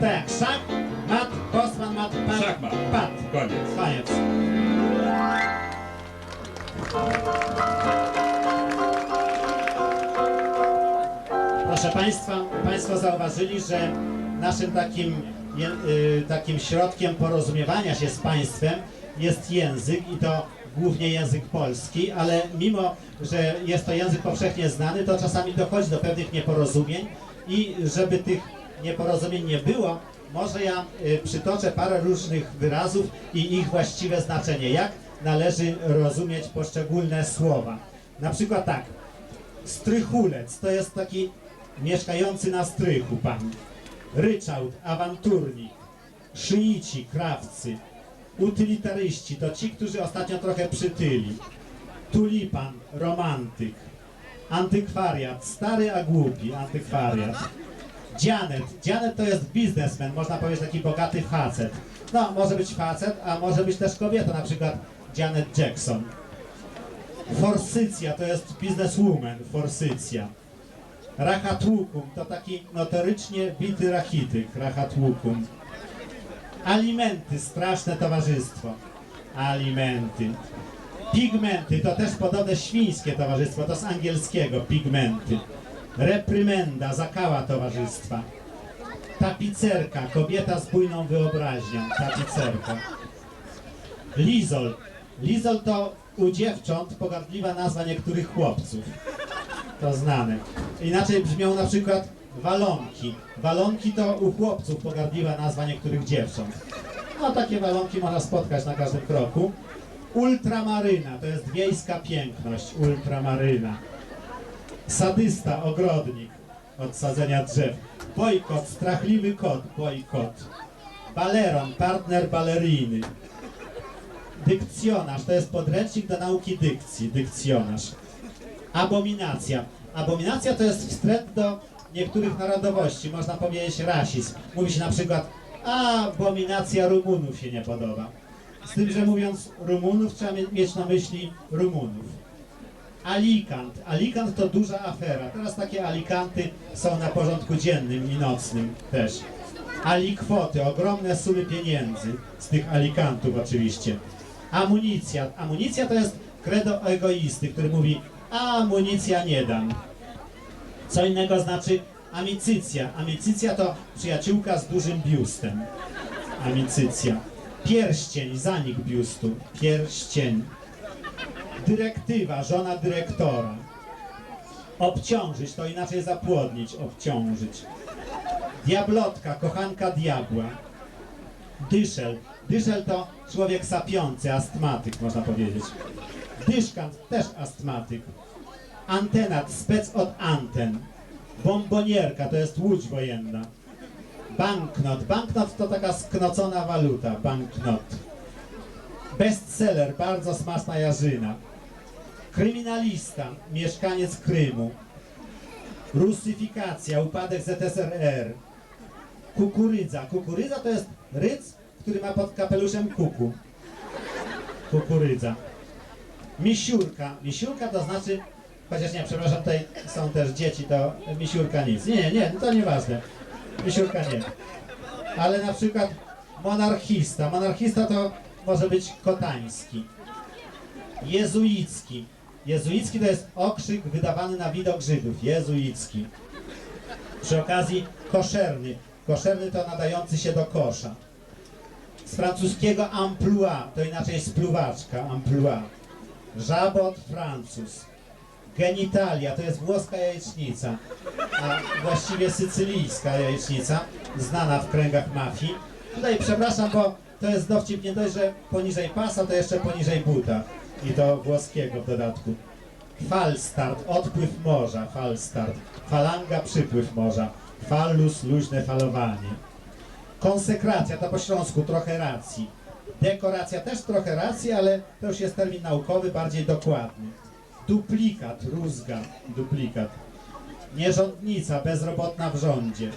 Tak, szach, mat, postman, mat, pat, Szachmat. pat. Koniec. Koniec. Proszę Państwa, Państwo zauważyli, że naszym takim, y, takim środkiem porozumiewania się z Państwem jest język i to głównie język polski, ale mimo, że jest to język powszechnie znany, to czasami dochodzi do pewnych nieporozumień i żeby tych nieporozumień nie było, może ja y, przytoczę parę różnych wyrazów i ich właściwe znaczenie, jak należy rozumieć poszczególne słowa. Na przykład tak, Strychulec to jest taki mieszkający na strychu pan. Ryczałt, awanturnik. Szyici, krawcy. Utylitaryści to ci, którzy ostatnio trochę przytyli. Tulipan, romantyk. Antykwariat, stary a głupi antykwariat. Dzianet. Dzianet to jest biznesmen, można powiedzieć taki bogaty facet. No, może być facet, a może być też kobieta, na przykład Janet Jackson. Forsycja to jest bizneswoman, forsycja. Rachatłukum to taki notorycznie bity rachityk, rachatłukum. Alimenty, straszne towarzystwo. Alimenty. Pigmenty to też podobne świńskie towarzystwo, to z angielskiego pigmenty. Reprymenda, zakała towarzystwa. Tapicerka, kobieta z bujną wyobraźnią, tapicerka. Lizol. Lizol to u dziewcząt pogardliwa nazwa niektórych chłopców. To znane. Inaczej brzmią na przykład walonki. Walonki to u chłopców pogardliwa nazwa niektórych dziewcząt. No takie walonki można spotkać na każdym kroku. Ultramaryna to jest wiejska piękność. Ultramaryna. Sadysta, ogrodnik od sadzenia drzew. Bojkot, strachliwy kot, bojkot. Baleron, partner baleriny. Dykcjonarz to jest podręcznik do nauki dykcji, dykcjonarz. Abominacja. Abominacja to jest wstręt do niektórych narodowości, można powiedzieć rasizm. Mówi się na przykład, a abominacja Rumunów się nie podoba. Z tym, że mówiąc Rumunów trzeba mie- mieć na myśli Rumunów. Alikant. Alikant to duża afera. Teraz takie alikanty są na porządku dziennym i nocnym też. Alikwoty, ogromne sumy pieniędzy z tych alikantów oczywiście. Amunicja. Amunicja to jest credo egoisty, który mówi a amunicja nie dam. Co innego znaczy amicycja. Amicycja to przyjaciółka z dużym biustem. Amicycja. Pierścień, zanik biustu. Pierścień. Dyrektywa, żona dyrektora. Obciążyć, to inaczej zapłodnić, obciążyć. Diablotka, kochanka diabła. Dyszel. Dyszel to człowiek sapiący, astmatyk można powiedzieć. Dyszkant, też astmatyk. Antenat, spec od anten. Bombonierka, to jest łódź wojenna. Banknot. Banknot to taka sknocona waluta. Banknot. Bestseller, bardzo smaczna jarzyna. Kryminalista, mieszkaniec Krymu. Rusyfikacja, upadek ZSRR. Kukurydza. Kukurydza to jest ryc, który ma pod kapeluszem kuku. Kukurydza. Misiurka. Misiurka to znaczy, chociaż nie, przepraszam, tutaj są też dzieci, to misiurka nic. Nie, nie, nie, to nieważne. Misiurka nie. Ale na przykład monarchista. Monarchista to może być kotański. Jezuicki. Jezuicki to jest okrzyk wydawany na widok Żydów. Jezuicki. Przy okazji koszerny. Koszerny to nadający się do kosza. Z francuskiego emploi, to inaczej spluwaczka, emploi. Żabot, Francuz. Genitalia, to jest włoska jajecznica, a właściwie sycylijska jajecznica, znana w kręgach mafii. Tutaj przepraszam, bo to jest dowcip nie dość, że poniżej pasa, to jeszcze poniżej buta. I to włoskiego w dodatku. Falstart, odpływ morza, falstart. Falanga, przypływ morza. Fallus, luźne falowanie. Konsekracja to po śląsku trochę racji. Dekoracja też trochę racji, ale to już jest termin naukowy, bardziej dokładny. Duplikat, rózga, duplikat. Nierządnica, bezrobotna w rządzie.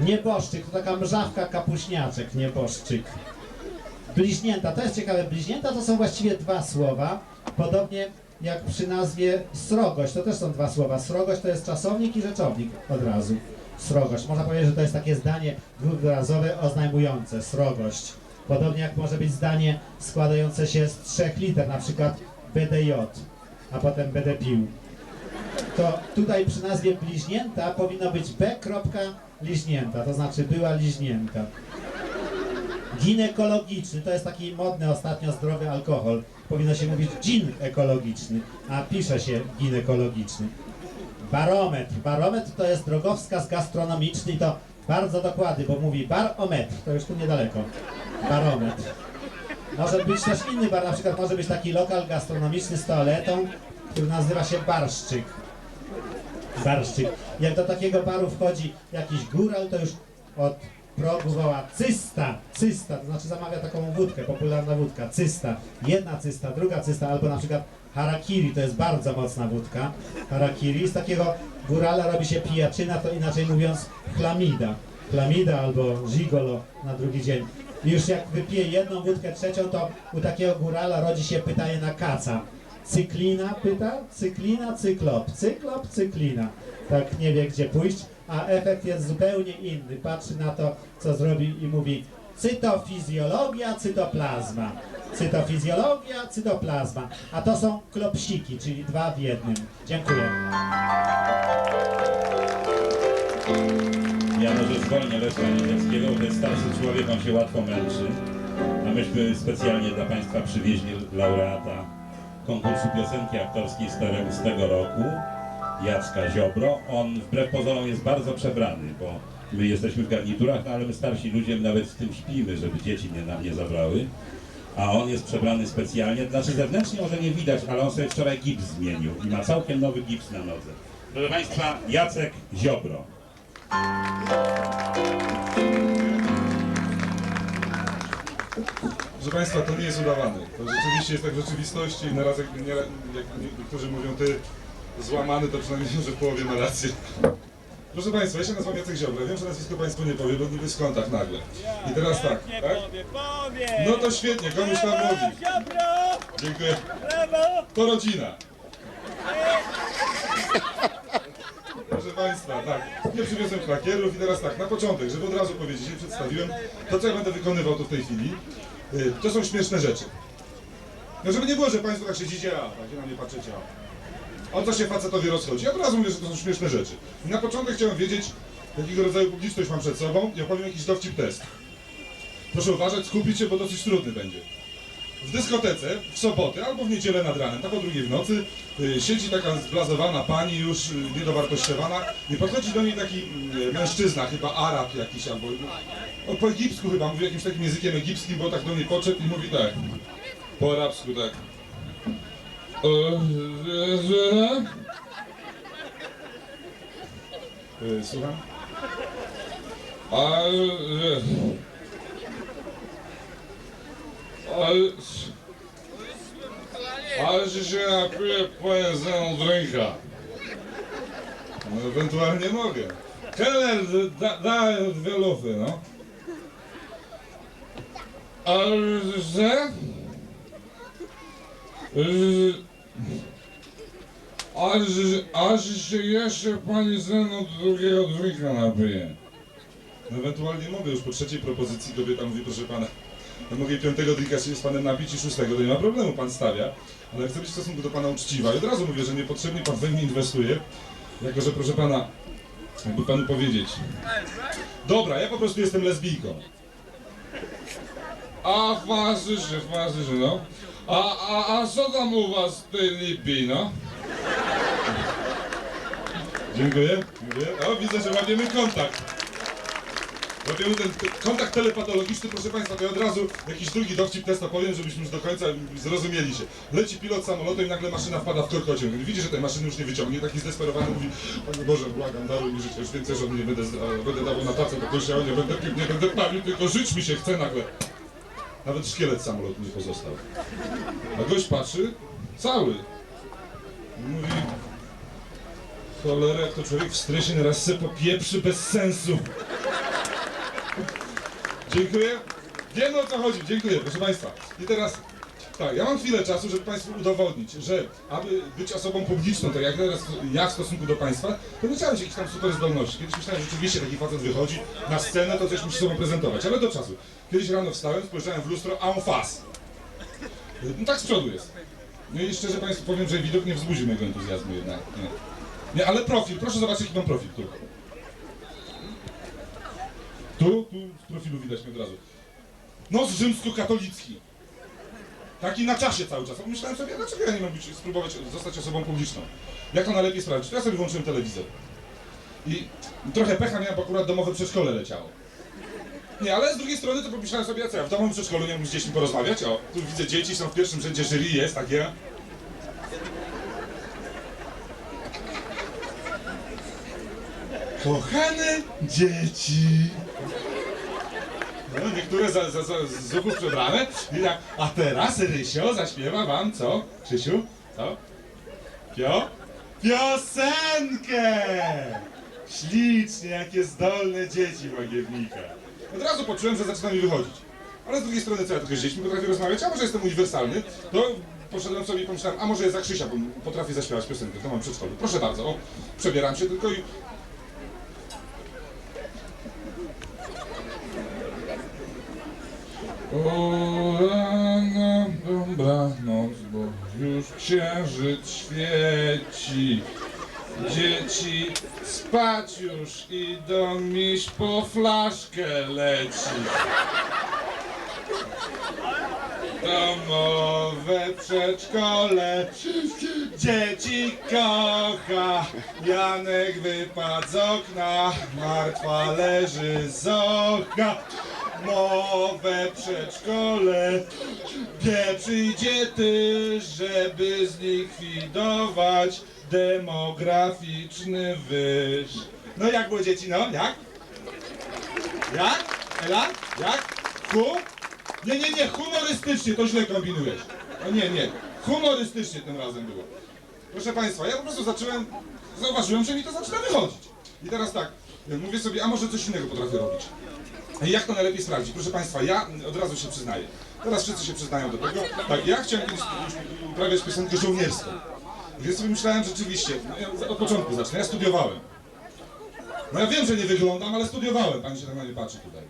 Nieboszczyk, to taka mrzawka kapuśniaczek, nieboszczyk. Bliźnięta, to jest ciekawe, bliźnięta to są właściwie dwa słowa, podobnie jak przy nazwie srogość, to też są dwa słowa. Srogość to jest czasownik i rzeczownik od razu. srogość. Można powiedzieć, że to jest takie zdanie dwuwyrazowe oznajmujące srogość. Podobnie jak może być zdanie składające się z trzech liter, na przykład BDJ, a potem będę pił. To tutaj przy nazwie bliźnięta powinno być B. liźnięta, to znaczy była liźnięta. Ginekologiczny to jest taki modny ostatnio zdrowy alkohol. Powinno się mówić gin ekologiczny, a pisze się ginekologiczny. Barometr. Barometr to jest drogowskaz gastronomiczny i to bardzo dokładny, bo mówi barometr, to już tu niedaleko. Barometr. Może być też inny bar, na przykład może być taki lokal gastronomiczny z toaletą, który nazywa się Barszczyk. Barszczyk. Jak do takiego baru wchodzi jakiś góral, to już od progu woła cysta, cysta, to znaczy zamawia taką wódkę, popularna wódka, cysta. Jedna cysta, druga cysta, albo na przykład harakiri, to jest bardzo mocna wódka. Harakiri, z takiego górala robi się pijaczyna, to inaczej mówiąc chlamida. Chlamida albo gigolo na drugi dzień. I już jak wypije jedną wódkę, trzecią, to u takiego górala rodzi się pytanie na kaca. Cyklina pyta, cyklina, cyklop, cyklop, cyklina. Tak nie wie gdzie pójść, a efekt jest zupełnie inny. Patrzy na to, co zrobi i mówi cytofizjologia, cytoplazma. Cytofizjologia, cytoplazma. A to są klopsiki, czyli dwa w jednym. Dziękuję. Ja może zwolnię Leszka Niemieckiego, bo jest starszy człowiek, on się łatwo męczy. A myśmy specjalnie dla Państwa przywieźli laureata konkursu piosenki aktorskiej z tego, roku, Jacka Ziobro. On wbrew pozorom jest bardzo przebrany, bo my jesteśmy w garniturach, ale my starsi ludzie nawet z tym śpimy, żeby dzieci nie, nam nie zabrały. A on jest przebrany specjalnie, znaczy zewnętrznie może nie widać, ale on sobie wczoraj gips zmienił i ma całkiem nowy gips na nodze. Proszę Państwa, Jacek Ziobro. Proszę Państwa, to nie jest udawane. To rzeczywiście jest tak w rzeczywistości. Na raz jak, nie, jak niektórzy mówią, ty złamany, to przynajmniej że w połowie ma rację. Proszę Państwa, ja się nazywam Jacek Ziobro. Wiem, że nazwisko Państwu nie powie, bo niby w skądach nagle. I teraz tak, Nie tak? powie, powie! No to świetnie, komuś tam Brawo, mówi. Ziobro! Dziękuję. Brawo! To rodzina. Państwa, tak, nie przywiozłem klakierów i teraz tak, na początek, żeby od razu powiedzieć, przedstawiłem to, co ja będę wykonywał tu w tej chwili, y, to są śmieszne rzeczy. No żeby nie było, że Państwo tak siedzicie, a tak się na mnie patrzycie, a o co się facetowi rozchodzi? Ja od razu mówię, że to są śmieszne rzeczy. I na początek chciałem wiedzieć, jakiego rodzaju publiczność mam przed sobą i opowiem jakiś dowcip test. Proszę uważać, skupić się, bo dosyć trudny będzie. W dyskotece w sobotę albo w niedzielę nad ranem, tak o drugiej w nocy, y, siedzi taka zblazowana pani już y, niedowartościowana i podchodzi do niej taki y, mężczyzna, chyba Arab jakiś albo no, po egipsku chyba, mówi jakimś takim językiem egipskim, bo tak do niej podszedł i mówi tak, po arabsku tak. Y, Słucham? Że się napiję powiem ze mną drinka. No ewentualnie mogę. Keller, da, dwie lufy, no. Ale że... Aż, aż się jeszcze pani ze mną drugiego drinka napije. Ewentualnie mogę, już po trzeciej propozycji kobieta mówi, proszę pana, no mogę piątego drinka się z panem napić i szóstego, to nie ma problemu, pan stawia. Ale chcę być w stosunku do pana uczciwa i od razu mówię, że niepotrzebnie pan we mnie inwestuje, jako że proszę pana, jakby panu powiedzieć. Dobra, ja po prostu jestem lesbijką. A fazyszy, fazyszy, no. A, a, a co tam u was tej lipi, no? Dziękuję, dziękuję. O, widzę, że łapiemy kontakt. Łapiemy ten kontakt telepatologiczny, proszę Państwa, to ja od razu jakiś drugi dowcip test opowiem, żebyśmy już do końca zrozumieli się. Leci pilot samolotem i nagle maszyna wpada w korkocie. Widzi, że tej maszyny już nie wyciągnie, taki zdesperowany mówi Panie Boże, błagam, daruj mi życie, już więcej żadnej nie będę, będę dawał na tacę do kościoła, nie będę nie będę palił, tylko żyć mi się chce nagle. Nawet szkielet samolotu nie pozostał. A gość patrzy, cały. Mówi, cholera, jak to człowiek w stresie nieraz se popieprzy bez sensu. Dziękuję. Wiemy o co chodzi, dziękuję, proszę Państwa. I teraz tak, ja mam chwilę czasu, żeby Państwu udowodnić, że aby być osobą publiczną, tak jak teraz ja w stosunku do Państwa, to nie trzeba mieć jakichś tam super zdolności. Kiedyś myślałem, że rzeczywiście taki facet wychodzi na scenę, to coś musi sobą prezentować, ale do czasu. Kiedyś rano wstałem, spojrzałem w lustro, en face. No tak z przodu jest. No i szczerze Państwu powiem, że widok nie wzbudził mojego entuzjazmu jednak. Nie, nie ale profil, proszę zobaczyć jaki mam profil tu. Tu, tu z profilu widać mnie od razu. Nos rzymskokatolicki. Taki na czasie cały czas. Myślałem sobie, dlaczego ja nie być, spróbować zostać osobą publiczną? Jak to najlepiej sprawdzić? Ja sobie włączyłem telewizor. I trochę pecha miałem, bo akurat domowe przedszkole leciało. Nie, ale z drugiej strony to pomyślałem sobie, co ja w domowym przedszkolu nie mógł z dziećmi porozmawiać? O, tu widzę dzieci, są w pierwszym rzędzie jury, jest takie. Kochane dzieci. No, niektóre za, za, za, z ruchów przebrane. I tak, a teraz Rysio zaśpiewa wam co? Krzysiu? Co? Pio? Piosenkę! Ślicznie, jakie zdolne dzieci Łagiewnika. Od razu poczułem, że zaczyna mi wychodzić. Ale z drugiej strony, co ja tylko z dziećmi potrafię rozmawiać, a może jestem uniwersalny, to poszedłem sobie i pomyślałem, a może za Krzysia, bo potrafię zaśpiewać piosenkę, to mam przedszkolu. Proszę bardzo, o, przebieram się tylko i Rano, dobranoc, bo już księżyc świeci. Dzieci spać już idą, miś po flaszkę leci. Domowe przedszkole dzieci kocha. Janek wypadł z okna, martwa leży z okna. Nowe przedszkole, gdzie przyjdzie ty, żeby zlikwidować demograficzny wyż. No jak było dzieci, no? Jak? Jak? Ela? Jak? Hu? Nie, nie, nie, humorystycznie, to źle kombinujesz. No nie, nie, humorystycznie tym razem było. Proszę Państwa, ja po prostu zacząłem, zauważyłem, że mi to zaczyna wychodzić. I teraz tak, mówię sobie, a może coś innego potrafię robić. Jak to najlepiej sprawdzić? Proszę Państwa, ja od razu się przyznaję. Teraz wszyscy się przyznają do tego. Tak, ja chciałem kiedyś uprawiać piosenkę żołnierską. Więc sobie myślałem rzeczywiście, no ja od początku zacznę, ja studiowałem. No ja wiem, że nie wyglądam, ale studiowałem, Pani się na mnie patrzy tutaj.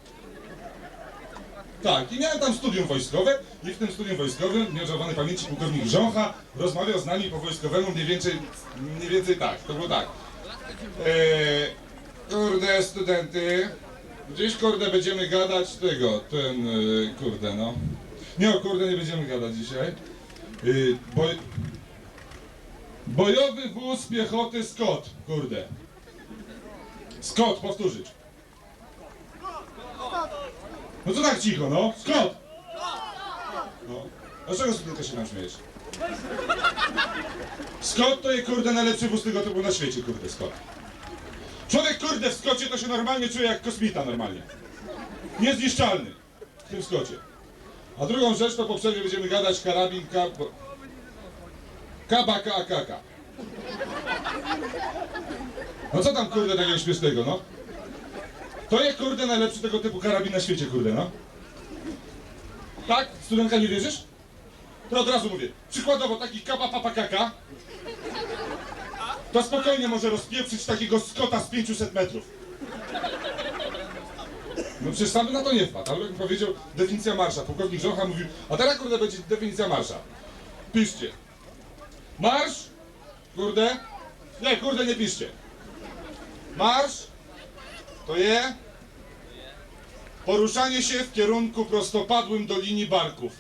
Tak, i miałem tam studium wojskowe i w tym studium wojskowym nieożałowany pamięci pułkownik Grzącha rozmawiał z nami po wojskowemu mniej więcej, mniej więcej tak, to było tak. Eee, kurde, studenty, gdzieś kurde będziemy gadać tego, ten, e, kurde no. Nie o kurde nie będziemy gadać dzisiaj. Boj... Bojowy wóz piechoty Scott, kurde. Scott, powtórzyć. No co tak cicho, no? Scott! No. Dlaczego studentka się nam śmiejesz? Scott to jest kurde najlepszy wóz tego typu na świecie, kurde, Scott. Człowiek kurde w Skocie to się normalnie czuje jak kosmita normalnie. Niezniszczalny w tym Skocie. A drugą rzecz to po przerwie będziemy gadać karabin K... Kabaka Akaka. No co tam kurde takiego śmiesznego, no? To jest kurde najlepszy tego typu karabin na świecie, kurde, no. Tak? Studentka nie wierzysz? To od razu mówię. Przykładowo taki kaba papa kaka to spokojnie może rozpieprzyć takiego skota z 500 metrów. No przecież sam na to nie wpadł, ale jak powiedział definicja marsza, pułkownik Żocha mówił, a teraz kurde będzie definicja marsza. Piszcie. Marsz, kurde, nie, kurde nie piszcie. Marsz to je poruszanie się w kierunku prostopadłym do linii barków.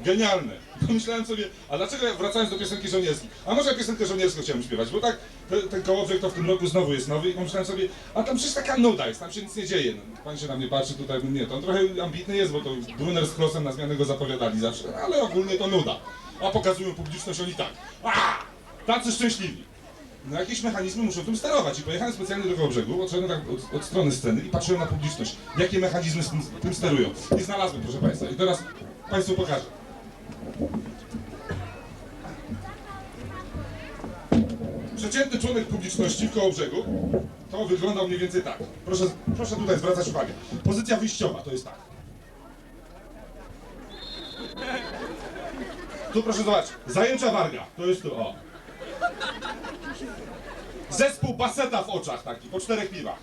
Genialne. Pomyślałem sobie, a dlaczego wracając do piosenki żołnierskiej? A może piosenkę żołnierską chciałem śpiewać, bo tak te, ten kołowrzeg to w tym roku znowu jest nowy i pomyślałem sobie, a tam przecież taka nuda jest, tam się nic nie dzieje. No, pan się na mnie patrzy tutaj, nie, to on trochę ambitny jest, bo to Brunner z Klossem na zmianę go zapowiadali zawsze, ale ogólnie to nuda. A pokazują publiczność oni tak, a, tacy szczęśliwi. No jakieś mechanizmy muszą tym sterować i pojechałem specjalnie do Kołobrzegu, odszedłem tak od, od strony sceny i patrzyłem na publiczność, jakie mechanizmy tym, tym sterują. I znalazłem, proszę Państwa, i teraz Państwu pokażę. Przeciętny członek publiczności w Kołobrzegu to wyglądał mniej więcej tak. Proszę, proszę tutaj zwracać uwagę. Pozycja wyjściowa to jest tak. Tu proszę zobaczyć, zajęcia warga, to jest tu, o. Zespół baseta w oczach taki, po czterech piwach.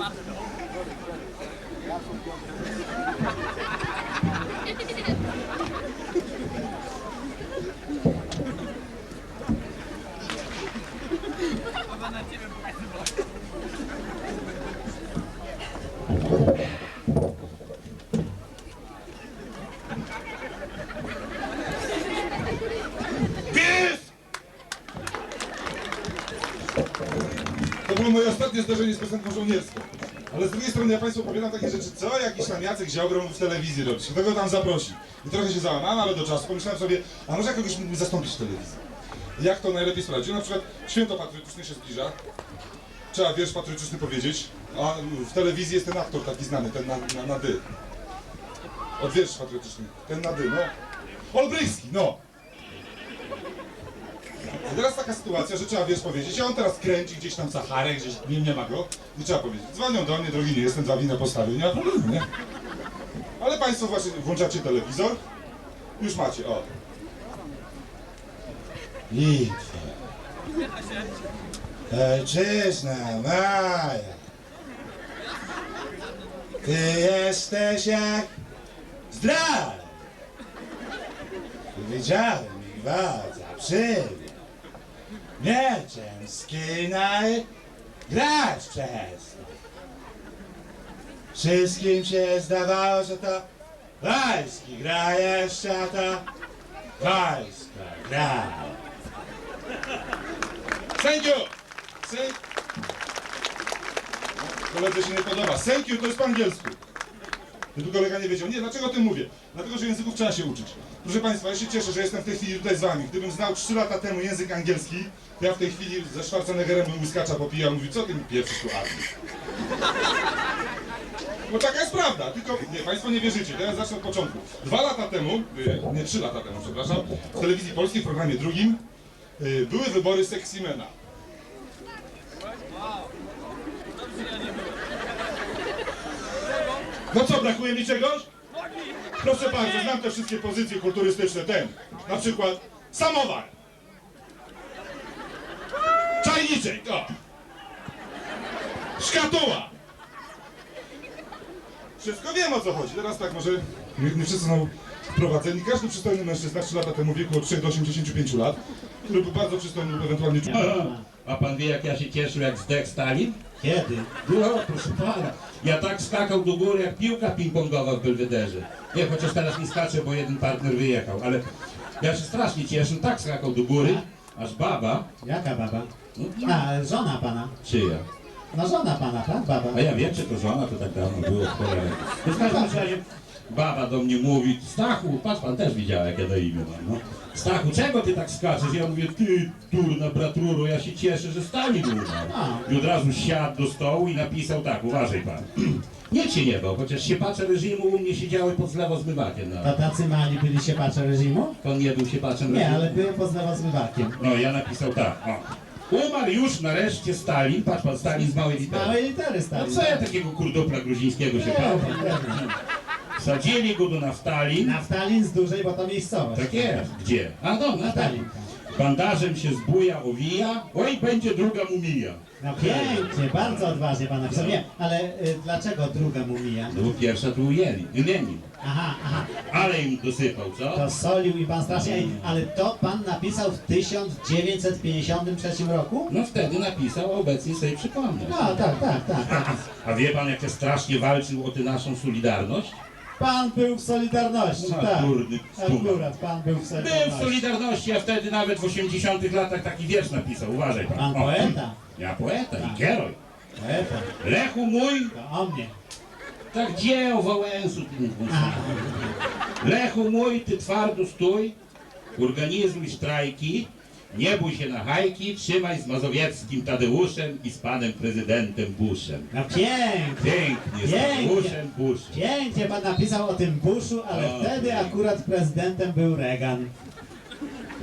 Thank you. Piosenką żołnierską. Ale z drugiej strony ja Państwu opowiadam takie rzeczy, co jakiś tam Jacek Ziobro w telewizji robić. Kto go tam zaprosi? I trochę się załamałem, ale do czasu pomyślałem sobie, a może kogoś mógłby zastąpić w telewizji? Jak to najlepiej sprawdzić? Na przykład święto patriotyczne się zbliża. Trzeba wiersz patriotyczny powiedzieć, a w telewizji jest ten aktor taki znany, ten na, na, na dy. Od wiersz patriotyczny, ten na dy, no. Olbrychski, no. Teraz taka sytuacja, że trzeba wiesz powiedzieć, a on teraz kręci gdzieś tam Saharę, gdzieś nie, nie ma go i trzeba powiedzieć. Dzwonią do mnie, drogi nie jestem, dwa wina postawił, nie ma problemu, nie? Ale Państwo właśnie włączacie telewizor, już macie, o. Litwa. Ojczyzna moja. Ty jesteś jak zdrowy. Widziałem ich wodza przybiegł. Mieczem skinaj, grać przestał. Wszystkim się zdawało, że to wojski gra jeszcze, a to wojsko gra. You! Thank... Koledze się nie podoba. Thank you to jest po angielsku. Gdyby kolega nie wiedział. Nie, dlaczego o tym mówię? Dlatego, że języków trzeba się uczyć. Proszę Państwa, ja się cieszę, że jestem w tej chwili tutaj z Wami. Gdybym znał 3 lata temu język angielski, ja w tej chwili ze Schwarzeneggerem bym łyskacza popijał i mówił, co ty mi pieprzysz tu? Bo taka jest prawda, tylko nie, Państwo nie wierzycie, teraz zacznę od początku. Dwa lata temu, y, nie trzy lata temu, przepraszam, w telewizji polskiej w programie drugim y, były wybory Sexymena. No co, brakuje mi czegoś? Proszę bardzo, znam te wszystkie pozycje kulturystyczne. Ten, na przykład samowar. Czajniczek, o. Szkatuła. Wszystko wiem o co chodzi. Teraz tak, może nie, wszyscy są wprowadzeni. Każdy przystojny mężczyzna 3 lata temu w wieku od 3 do 85 lat, który był bardzo przystojny, ewentualnie A pan wie jak ja się cieszył jak zdech Stalin? Kiedy? No, proszę pana. Ja tak skakał do góry jak piłka ping-pongowa w Belwederze. Nie, chociaż teraz nie skaczę, bo jeden partner wyjechał, ale ja się strasznie cieszę, tak skakał do góry, aż baba, Jaka baba? no, A, żona pana. czyja? No żona pana, tak? Baba. A ja wiem, czy to żona, to tak dawno było, cholera. W każdym razie baba do mnie mówi, Stachu, patrz pan też widział jak ja do imię mam, no. Stachu, czego ty tak skaczesz? Ja mówię, ty turna bratruro, ja się cieszę, że Stalin umarł. I od razu siadł do stołu i napisał tak, uważaj pan. Niech się nie bał, chociaż siepacze reżimu u mnie siedziały pod zlewozmywakiem. No. To tacy mali byli siepacze reżimu? On nie był siepaczem Nie, reżimu. ale były pod zlewozmywakiem. No ja napisał tak, o. Umarł już nareszcie Stalin, patrz pan, Stalin z małej Z litery. małej litery No stali. co ja takiego kurdopla gruzińskiego się bał? Pewnie, pewnie. Sadzili go do naftalin. Naftalin z dużej, bo to miejscowość. Tak jest. Gdzie? A no, naftalin. Bandażem się zbuja, owija. Oj, będzie druga mumija. No pięknie, bardzo odważnie pan napisał. Nie, ale y, dlaczego druga mumia? No bo pierwsza tu ujęli, Lenin. Aha, aha, Ale im dosypał, co? to solił i pan strasznie, Ej, ale to pan napisał w 1953 roku? No wtedy napisał, a obecnie sobie przypomnę. No tak, tak, tak. tak. A wie pan, jak ja strasznie walczył o tę naszą solidarność? Pan był w Solidarności, No, tak. skuma. Akurat pan był w Był w Solidarności. Solidarności, a wtedy nawet w 80 latach taki wiersz napisał, uważaj pan. Pan O, poeta. Ja poeta i kieroj. Poeta. Lechu mój, To o mnie. tak dzieł Wałęsu. ty nie. Lechu mój, ty twardo stój, organizuj strajki, nie bój się na hajki, trzymaj z mazowieckim Tadeuszem i z panem prezydentem Bushem. No pięknie. Pięknie, z Pięknie. Tadeuszem Bushem. Pięknie pan napisał o tym Bushu, ale O, wtedy pięknie. akurat prezydentem był Reagan.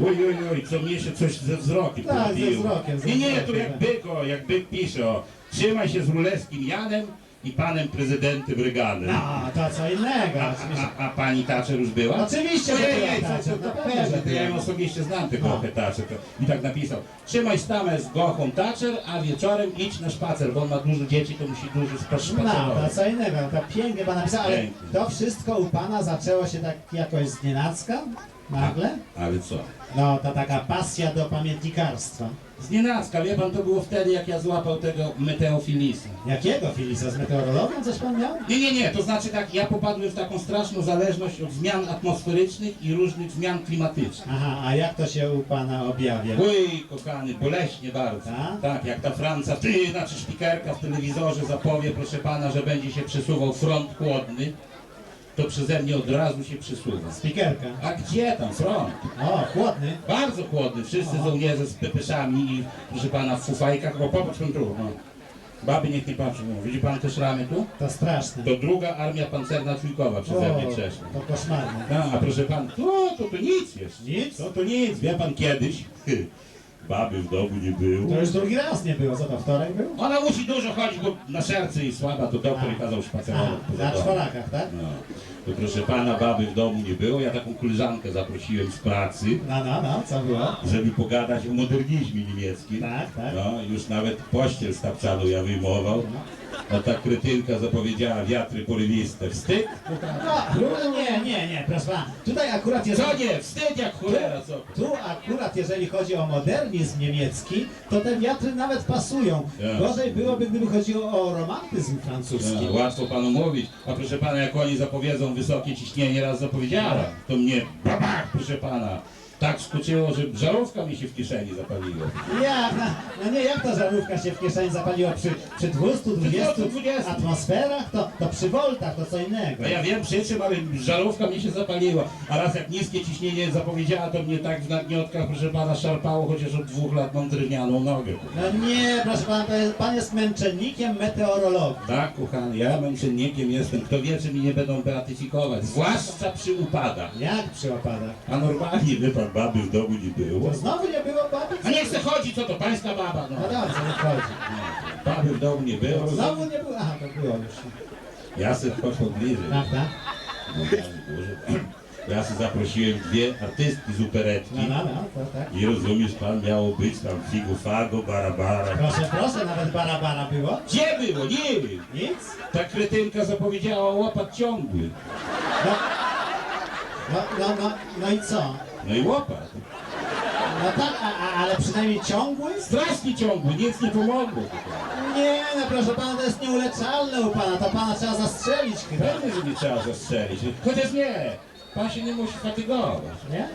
Oj, oj, oj, co mnie się coś ze wzrokiem Tak, ze wzrokiem, ze Nie, nie, wzrokiem, tu jak tak. byk, o, jak byk pisze, o, trzymaj się z Królewskim Janem i panem prezydentem Reaganem. No, to co innego. A, Oczywiście, a, a pani Thatcher już była? Oczywiście, że Ojej, była Thatcher, co, to na pewno, że pewnie, to ja ją była. osobiście znam tę No. Thatcher. To, I tak napisał, trzymaj stamę z gochą Thatcher, a wieczorem idź na spacer, bo on ma dużo dzieci, to musi dużo No, spacerować. to co innego. To pięknie pan napisał, ale Pięknie. to wszystko u pana zaczęło się tak jakoś z nienacka? Nagle? Ale co? No, to taka pasja do pamiętnikarstwa. Z nienacka, wie pan, to było wtedy, jak ja złapał tego meteofilisa. Jakiego Filisa? Z meteorologią coś pan miał? Nie, nie, nie, to znaczy tak, ja popadłem w taką straszną zależność od zmian atmosferycznych i różnych zmian klimatycznych. Aha, a jak to się u pana objawia? Oj, kochany, boleśnie bardzo. Tak? Tak, jak ta Franca, ty, znaczy szpikerka w telewizorze zapowie, proszę pana, że będzie się przesuwał front chłodny, to przeze mnie od razu się przesuwa. Spikerka. A gdzie tam front? O, chłodny. Bardzo chłodny, wszyscy żołnierze z pepeszami i, proszę pana, w fufajkach, o popatrz pan tu, no. Baby niech nie patrzą, no. widzi pan te szramy tu? To straszne. To druga armia pancerna trójkowa przeze mnie przeszła. to koszmarne. No, a proszę pan, to, to, to nic jest. Nic? To, to nic. Wie pan kiedyś, baby w domu nie było. To już drugi raz nie było. Co to, wtorek był? Ona musi dużo chodzić, bo na serce jej słaba, to doktor jej kazał A, poza na domem. czworakach, tak? No. To proszę pana, baby w domu nie było. Ja taką koleżankę zaprosiłem z pracy, No, no, no, co było? żeby pogadać o modernizmie niemieckim. Tak, tak. No, już nawet pościel z tapczanu ja wyjmował. A ta kretynka zapowiedziała wiatry porywiste. Wstyd? No, nie, nie, nie, proszę pana. Tutaj akurat jest... Co nie? Wstyd jak cholera, co? Tu akurat, jeżeli chodzi o modernizm niemiecki, to te wiatry nawet pasują. Ja. Gorzej byłoby, gdyby chodziło o romantyzm francuski. No, łatwo panu mówić. A proszę pana, jak oni zapowiedzą wysokie ciśnienie, raz zapowiedziała, to mnie babach, proszę pana, tak skoczyło, że żarówka mi się w kieszeni zapaliła. Jak, no, no nie, jak to żarówka się w kieszeni zapaliła przy, przy 220 220. atmosferach, to, to przy voltach, to co innego. No ja wiem przy czym, ale żarówka mi się zapaliła. A raz jak niskie ciśnienie zapowiedziała, to mnie tak w nagniątkach, proszę pana, szarpało, chociaż od dwóch lat mam drewnianą nogę. No nie, proszę pana, jest, pan jest męczennikiem meteorologii. Tak, kochany, ja męczennikiem jestem. Kto wie, czy mi nie będą beatyfikować. Zwłaszcza przy upadach. Jak przy opadach? A normalnie, wie pan, baby w domu nie było. Znowu nie było baby? A nie chce chodzi, co to, pańska baba, no. No dobrze, chodzi. Baby w domu nie było. Znowu nie było? Aha, to było już. Ja se poszło bliżej. Prawda? No, Boże. Ja se zaprosiłem dwie artystki z operetki. No, no, no, to tak. I rozumiesz pan, miało być tam figu fago, barabara. Proszę, proszę, nawet bara-bara było. Gdzie było? Nie wiem. Nic? Ta kretynka zapowiedziała łopat ciągły. No, no, no, no, no i co? No i łopat. No tak, a, a, ale przynajmniej ciągły? Strasznie ciągły, nic nie pomogło. Nie, no proszę pana, to jest nieuleczalne u pana, to pana trzeba zastrzelić chyba. Pewnie, że nie trzeba zastrzelić. Chociaż nie, pan się nie musi fatygować. Nie?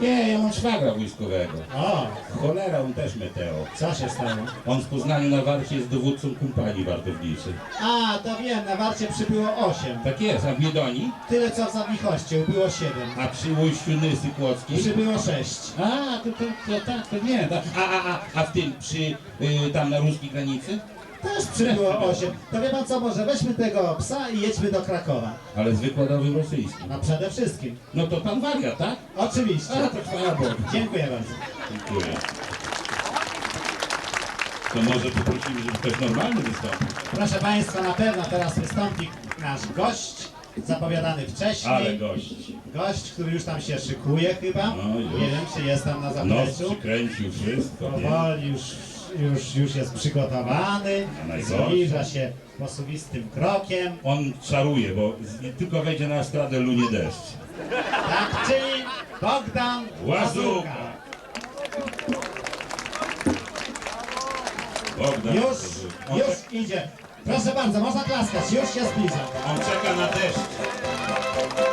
Nie, ja mam szwagra wojskowego. O, Cholera, on też meteo. co się stało? On w Poznaniu na warcie jest dowódcą kompanii wartowniczej. A, to wiem, na warcie przybyło 8. Tak jest, a w Niedoni? Tyle co w Zawichoście, było 7. A przy ujściu Nysy Kłodzkiej? Przybyło 6. A, to, to, to tak, to nie. To, a, a, a, a w tym, przy, y, tam na ruskiej granicy? Też przybyło 8. To wie pan co, może weźmy tego psa i jedźmy do Krakowa. Ale z wykładowym rosyjskim. No przede wszystkim. No to pan wariat, tak? Oczywiście. A, to chwała Bogu. Dziękuję bardzo. Dziękuję. To może poprosimy, żeby ktoś normalny wystąpił. Proszę Państwa, na pewno teraz wystąpi nasz gość, zapowiadany wcześniej. Ale gość. Gość, który już tam się szykuje chyba. No, już. Nie wiem, czy jest tam na Nos zapleczu. przykręcił wszystko, nie? Powoli już już, już jest przygotowany, zbliża się posuwistym krokiem. On czaruje, bo z, tylko wejdzie na estradę lunie deszcz. Tak, czyli Bogdan Łazuka! Łazuka. Bogdan. Już, on, już idzie. Proszę bardzo, można klaskać, już się zbliża. on czeka na deszcz.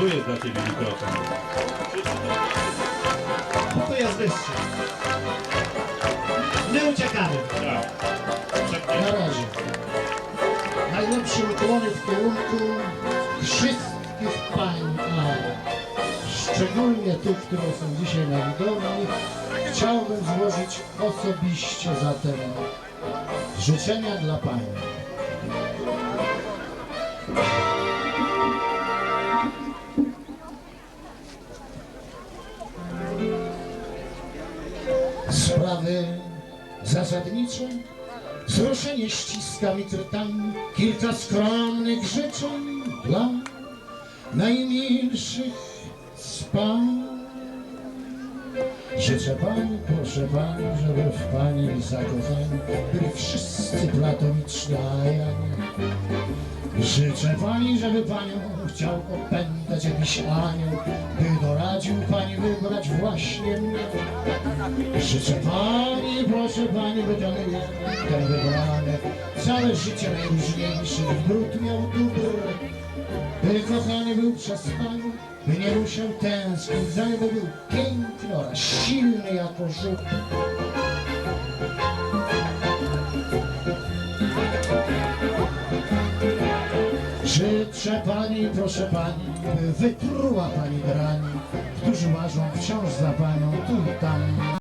Tu jest dla Ciebie mikrofon. Tu jest wyższy. My uciekamy. Tak. Na razie. Najlepsze ukłony w kierunku wszystkich pań, a szczególnie tych, które są dzisiaj na widowni, chciałbym złożyć osobiście zatem życzenia dla pań. Zasadnicze Wzruszenie ściska mi trtami kilka skromnych życzeń dla najmilszych z pań. Życzę pani, proszę pani, żeby w pani zakochani byli wszyscy platoniczni, a ja nie. Życzę pani, żeby panią chciał opętać jakiś anioł, by doradził pani wybrać właśnie mnie. Życzę pani, proszę pani, by ten ten wybrany, całe życie najróżniejszy brud miał dóbr. By kochany był przez panią, by nie musiał tęsknić, za by był piękny oraz silny jako żółt. Życzę pani, proszę pani, by wypruła pani drani, którzy łażą wciąż za panią tu i tam.